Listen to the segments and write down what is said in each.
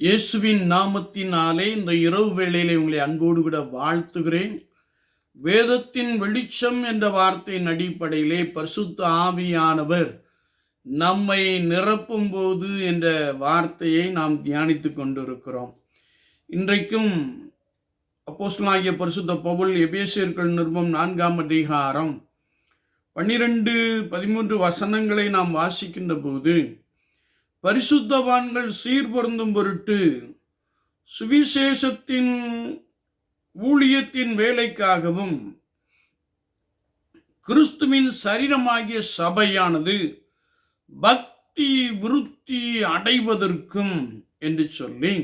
இயேசுவின் நாமத்தினாலே இந்த இரவு வேளையிலே உங்களை அன்போடு கூட வாழ்த்துகிறேன். வேதத்தின் வெளிச்சம் என்ற வார்த்தையின் அடிப்படையிலே பரிசுத்த ஆவியானவர் நம்மை நிரப்பும் போது என்ற வார்த்தையை நாம் தியானித்து கொண்டிருக்கிறோம். இன்றைக்கும் அப்போஸ்தலனாகிய பரிசுத்த பவுல் எபேசியர்கள் நிருபம் நான்காம் அதிகாரம் பன்னிரெண்டு பதிமூன்று வசனங்களை நாம் வாசிக்கின்ற போது பரிசுத்தவான்கள் சீர்பொருந்தும் பொருட்டு சுவிசேஷத்தின் ஊழியத்தின் வேலைக்காகவும் கிறிஸ்துவின் சரீரமாகிய சபையானது பக்தி விருத்தி அடைவதற்கும் என்று சொல்லி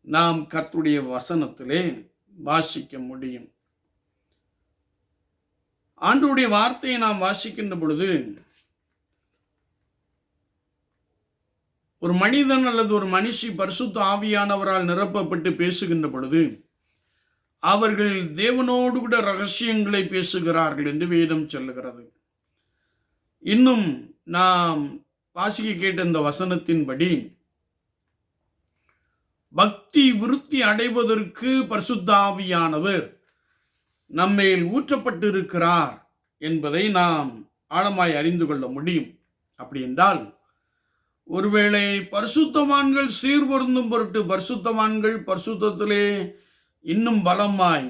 நாம் கத்துடைய வசனத்திலே வாசிக்க முடியும். ஆண்டுடைய வார்த்தையை நாம் வாசிக்கின்ற பொழுது ஒரு மனிதன் அல்லது ஒரு மனுஷி பரிசுத்த ஆவியானவரால் நிரப்பப்பட்டு பேசுகின்ற பொழுது அவர்கள் தேவனோடு கூட ரகசியங்களை பேசுகிறார்கள் என்று வேதம் சொல்லுகிறது. இன்னும் நாம் வாசிக்க கேட்ட இந்த வசனத்தின்படி பக்தி விருத்தி அடைவதற்கு பரிசுத்த ஆவியானவர் நம்மேல் ஊற்றப்பட்டிருக்கிறார் என்பதை நாம் ஆழமாய் அறிந்து கொள்ள முடியும். அப்படி என்றால் ஒருவேளை பரிசுத்தவான்கள் சீர்பொருந்தும் பொருட்டு பரிசுத்தவான்கள் பரிசுத்தத்திலே இன்னும் பலமாய்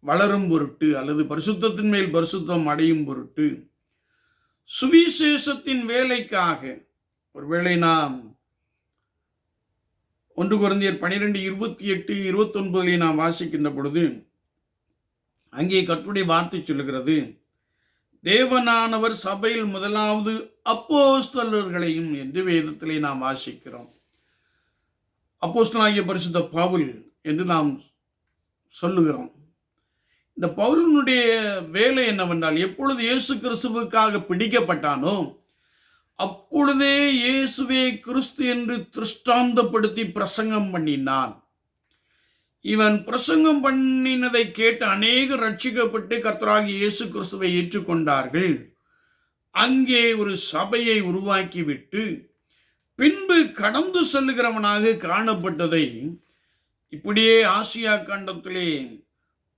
வளரும் பொருட்டு அல்லது பரிசுத்தத்தின் மேல் பரிசுத்தம் அடையும் பொருட்டு சுவிசேஷத்தின் வேலைக்காக ஒருவேளை நாம் ஒன்று குறைந்தியர் பனிரெண்டு இருபத்தி எட்டு இருபத்தொன்பதிலே நாம் வாசிக்கின்ற பொழுது அங்கே கட்டுரை வார்த்தை சொல்லுகிறது. தேவனானவர் சபையில் முதலாவது அப்போஸ்தலர்களையும் என்று வேதத்திலே நாம் வாசிக்கிறோம். அப்போஸ்தலாகிய பரிசுத்த பவுல் என்று நாம் சொல்லுகிறோம். இந்த பவுலினுடைய வேலை என்னவென்றால் எப்பொழுது இயேசு கிறிஸ்துவுக்காக பிடிக்கப்பட்டானோ அப்பொழுதே இயேசுவே கிறிஸ்து என்று திருஷ்டாந்தப்படுத்தி பிரசங்கம் பண்ணினான். இவன் பிரசங்கம் பண்ணினதை கேட்டு அநேக ரட்சிக்கப்பட்டு கர்த்தராகி இயேசு கிறிஸ்துவை ஏற்றுக்கொண்டார்கள். அங்கே ஒரு சபையை உருவாக்கிவிட்டு பின்பு கடந்து செல்லுகிறவனாக காணப்பட்டதை இப்படியே ஆசியா கண்டத்திலே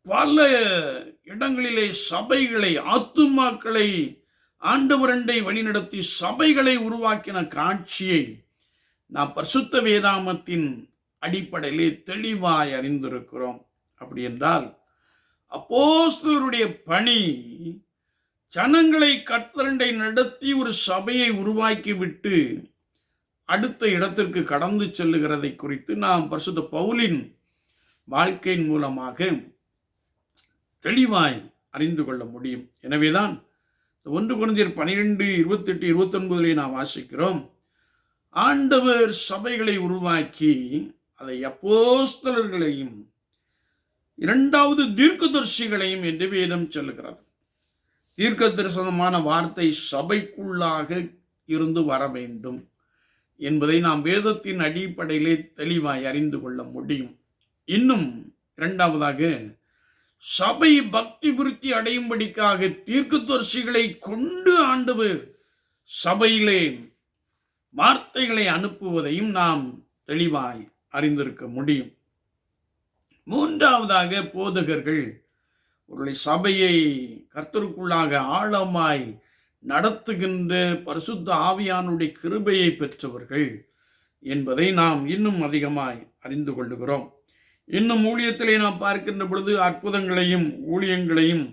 பல இடங்களிலே சபைகளை ஆத்துமாக்களை ஆண்டவரண்டை வழிநடத்தி சபைகளை உருவாக்கின காட்சியை நாம் பரிசுத்த வேதாமத்தின் அடிப்படையிலே தெளிவாய் அறிந்திருக்கிறோம். அப்படி என்றால் அப்போஸ்தலருடைய பணி ஜனங்களை கத்தரண்டை நடத்தி ஒரு சபையை உருவாக்கி விட்டு அடுத்த இடத்திற்கு கடந்து செல்லுகிறதை குறித்து நாம் பரிசுத்த பவுலின் வாழ்க்கையின் மூலமாக தெளிவாய் அறிந்து கொள்ள முடியும். எனவேதான் ஒன்று குழந்தையர் பனிரெண்டு இருபத்தெட்டு இருபத்தொன்பதிலே நாம் வாசிக்கிறோம் ஆண்டவர் சபைகளை உருவாக்கி அதை அப்போஸ்தலர்களையும் இரண்டாவது தீர்க்கதர்சிகளையும் என்று வேதம் சொல்லுகிறது. தீர்க்க தரிசனமான வார்த்தை சபைக்குள்ளாக இருந்து வர வேண்டும் என்பதை நாம் வேதத்தின் அடிப்படையிலே தெளிவாய் அறிந்து கொள்ள முடியும். இன்னும் இரண்டாவதாக சபை பக்தி விருத்தி அடையும்படிக்காக தீர்க்கதரிசிகளை கொண்டு ஆண்டவர் சபையிலே வார்த்தைகளை அனுப்புவதையும் நாம் தெளிவாய் அறிந்திருக்க முடியும். மூன்றாவதாக போதகர்கள் உங்களுடைய சபையை கர்த்தருக்குள்ளாக ஆழமாய் நடத்துகின்ற பரிசுத்த ஆவியானுடைய கிருபையை பெற்றவர்கள் என்பதை நாம் இன்னும் அதிகமாய் அறிந்து கொள்ளுகிறோம். இன்னும் ஊழியத்திலே நாம் பார்க்கின்ற பொழுது அற்புதங்களையும் ஊழியங்களையும்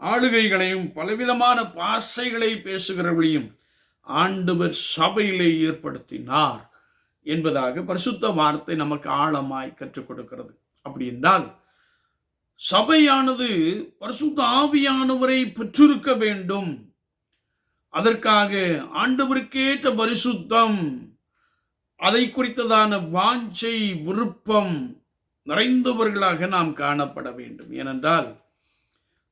ஆளுகைகளையும் பலவிதமான பாசைகளை பேசுகிறவர்களையும் ஆண்டவர் சபையிலே ஏற்படுத்தினார். என்பதாக பரிசுத்த வார்த்தை நமக்கு ஆழமாய் கற்றுக் கொடுக்கிறது. அப்படி என்றால் சபையானது பரிசுத்த ஆவியானவரை பெற்றிருக்க வேண்டும். அதற்காக ஆண்டவருக்கேற்ற பரிசுத்தம் அதை குறித்ததான வாஞ்சை விருப்பம் நிறைந்தவர்களாக நாம் காணப்பட வேண்டும். ஏனென்றால்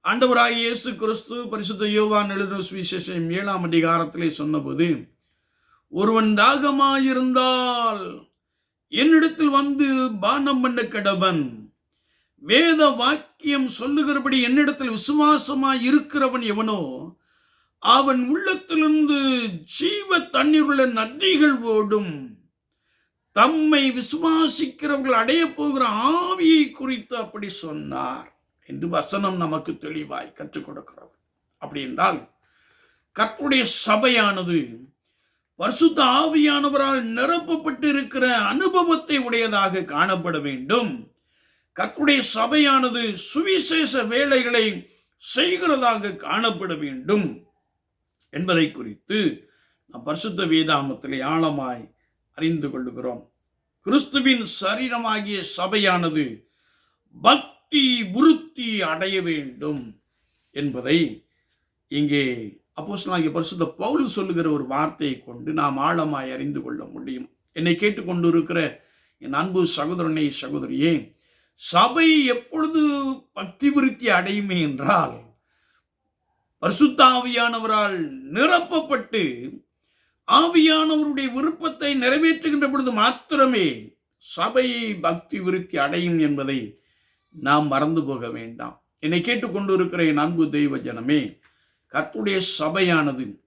ஆண்டவராக இயேசு கிறிஸ்து பரிசுத்த யோவான் எழுதின சுவிசேஷம் ஏழாம் அதிகாரத்திலே சொன்னபோது ஒருவன் தாகமாயிருந்தால் என்னிடத்தில் வந்து பானம் பண்ண கடவன். வேத வாக்கியம் சொல்லுகிறபடி என்னிடத்தில் விசுவாசமாய் இருக்கிறவன் எவனோ அவன் உள்ளத்திலிருந்து ஜீவ தண்ணீர் உள்ள நதிகள் ஓடும். தம்மை விசுவாசிக்கிறவர்கள் அடைய போகிற ஆவியை குறித்து அப்படி சொன்னார் என்று வசனம் நமக்கு தெளிவாய் கற்றுக் கொடுக்கிறது. அப்படி என்றால் கற்புடைய சபையானது பரிசுத்த ஆவியானவரால் நிரப்பப்பட்டு இருக்கிற அனுபவத்தை உடையதாக காணப்பட வேண்டும். கத்துடைய சபையானது சுவிசேஷ வேலைகளை செய்கிறதாக காணப்பட வேண்டும் என்பதை குறித்து நாம் பரிசுத்த வேதாமத்திலே ஆழமாய் அறிந்து கொள்ளுகிறோம். கிறிஸ்துவின் சரீரமாகிய சபையானது பக்தி விருத்தி அடைய வேண்டும் என்பதை இங்கே அப்போஸ்தலனாகிய பரிசுத்த பவுல் சொல்லுகிற ஒரு வார்த்தையை கொண்டு நாம் ஆழமாய் அறிந்து கொள்ள முடியும். என்னை கேட்டுக்கொண்டு இருக்கிற என் அன்பு சகோதரனை சகோதரியே சபை எப்பொழுது பக்தி விருத்தி அடையுமே என்றால் பரிசுத்த ஆவியானவரால் நிரப்பப்பட்டு ஆவியானவருடைய விருப்பத்தை நிறைவேற்றுகின்ற பொழுது மாத்திரமே சபை பக்தி விருத்தி அடையும் என்பதை நாம் மறந்து போக வேண்டாம். என்னை கேட்டுக்கொண்டு இருக்கிற என் அன்பு தெய்வ ஜனமே கர்த்துடைய சபையானது.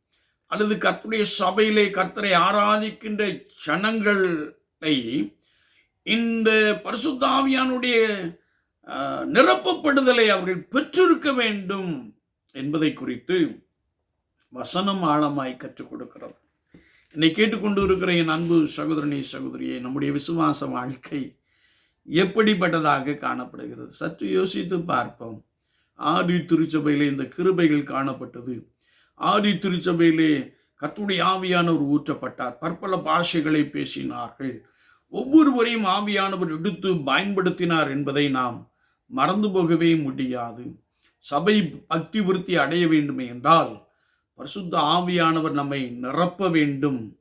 அல்லது கர்த்துடைய சபையிலே கர்த்தரை ஆராதிக்கின்ற ஜனங்களை இந்த பரிசுத்தாவியானுடைய நிரப்பப்படுதலை அவர்கள் பெற்றிருக்க வேண்டும் என்பதை குறித்து வசனம் ஆழமாய் கற்றுக் கொடுக்கிறது. என்னை கேட்டுக்கொண்டு இருக்கிற என் அன்பு சகோதரனே சகோதரியே நம்முடைய விசுவாச வாழ்க்கை எப்படிப்பட்டதாக காணப்படுகிறது? சற்று யோசித்து பார்ப்போம். ஆதி திருச்சபையிலே இந்த கிருபைகள் காணப்பட்டது. ஆதி திருச்சபையிலே கத்துடைய ஆவியானவர் ஊற்றப்பட்டார். பற்பல பாஷைகளை பேசினார்கள். ஒவ்வொருவரையும் ஆவியானவர் எடுத்து பயன்படுத்தினார் என்பதை நாம் மறந்து போகவே முடியாது. சபை பக்தி விருத்தி அடைய வேண்டுமே என்றால் பரிசுத்த ஆவியானவர் நம்மை நிரப்ப வேண்டும்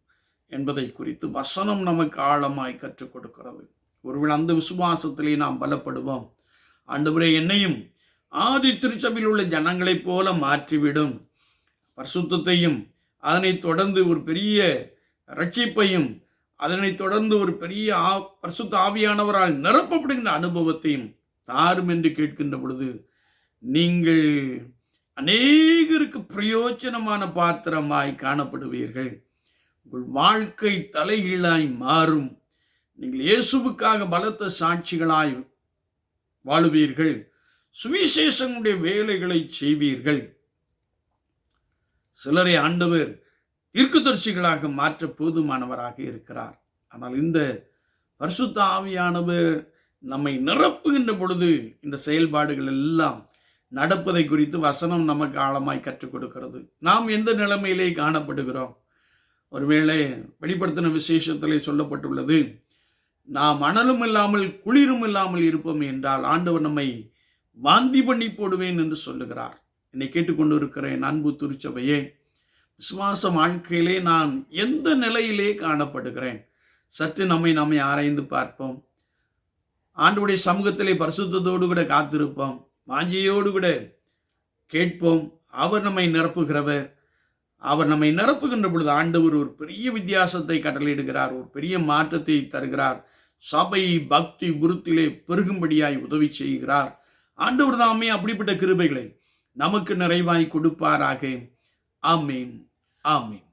என்பதை குறித்து வசனம் நமக்கு ஆழமாய் கற்றுக் கொடுக்கிறது. ஒருவேளை அந்த விசுவாசத்திலே நாம் பலப்படுவோம். ஆண்டவரே என்னையும் ஆதி திருச்சபையில் உள்ள ஜனங்களைப் போல மாற்றிவிடும். பரிசுத்தையும் அதனைத் தொடர்ந்து ஒரு பெரிய ரட்சிப்பையும் அதனைத் தொடர்ந்து ஒரு பெரிய ஆ பரிசுத்த ஆவியானவரால் நிரப்பப்படுகின்ற அனுபவத்தையும் தாரும் என்று கேட்கின்ற பொழுது நீங்கள் அநேகருக்கு பிரயோஜனமான பாத்திரமாய் காணப்படுவீர்கள். உங்கள் வாழ்க்கை தலைகீழாய் மாறும். நீங்கள் இயேசுவுக்காக பலத்த சாட்சிகளாய் வாழுவீர்கள். சுவிசேஷங்களுடைய வேலைகளை செய்வீர்கள். சிலரை ஆண்டவர் தீர்க்கதரிசிகளாக மாற்ற போதுமானவராக இருக்கிறார். ஆனால் இந்த பரிசுத்த ஆவியானவர் நம்மை நிரப்புகின்ற பொழுது இந்த செயல்பாடுகள் எல்லாம் நடப்பதை குறித்து வசனம் நமக்கு ஆழமாய் கற்றுக் கொடுக்கிறது. நாம் எந்த நிலைமையிலே காணப்படுகிறோம்? ஒருவேளை வெளிப்படுத்தின விசேஷத்திலே சொல்லப்பட்டுள்ளது நாம் அனலும் இல்லாமல் குளிரும் இல்லாமல் இருப்போம் என்றால் ஆண்டவர் நம்மை வாந்தி பண்ணி போடுவேன் என்று சொல்லுகிறார். என்னை கேட்டுக்கொண்டு அன்பு திருச்சபையே விசுவாச வாழ்க்கையிலே நான் எந்த நிலையிலே காணப்படுகிறேன்? சற்று நம்மை நம்மை ஆராய்ந்து பார்ப்போம். ஆண்டுடைய சமூகத்திலே பரிசுத்தோடு கூட காத்திருப்போம். வாஞ்சியோடு கூட கேட்போம். அவர் நம்மை நிரப்புகிறவர். அவர் நம்மை நிரப்புகின்ற பொழுது ஆண்டவர் ஒரு பெரிய வித்தியாசத்தை கட்டளையிடுகிறார் ஒரு பெரிய மாற்றத்தை தருகிறார். சபை பக்தி குருத்திலே பெருகும்படியாய் உதவி செய்கிறார். ஆண்டவர் தாமே அப்படிப்பட்ட கிருபைகளை நமக்கு நிறைவாய் கொடுப்பாராக. ஆமீன். ஆமீன்.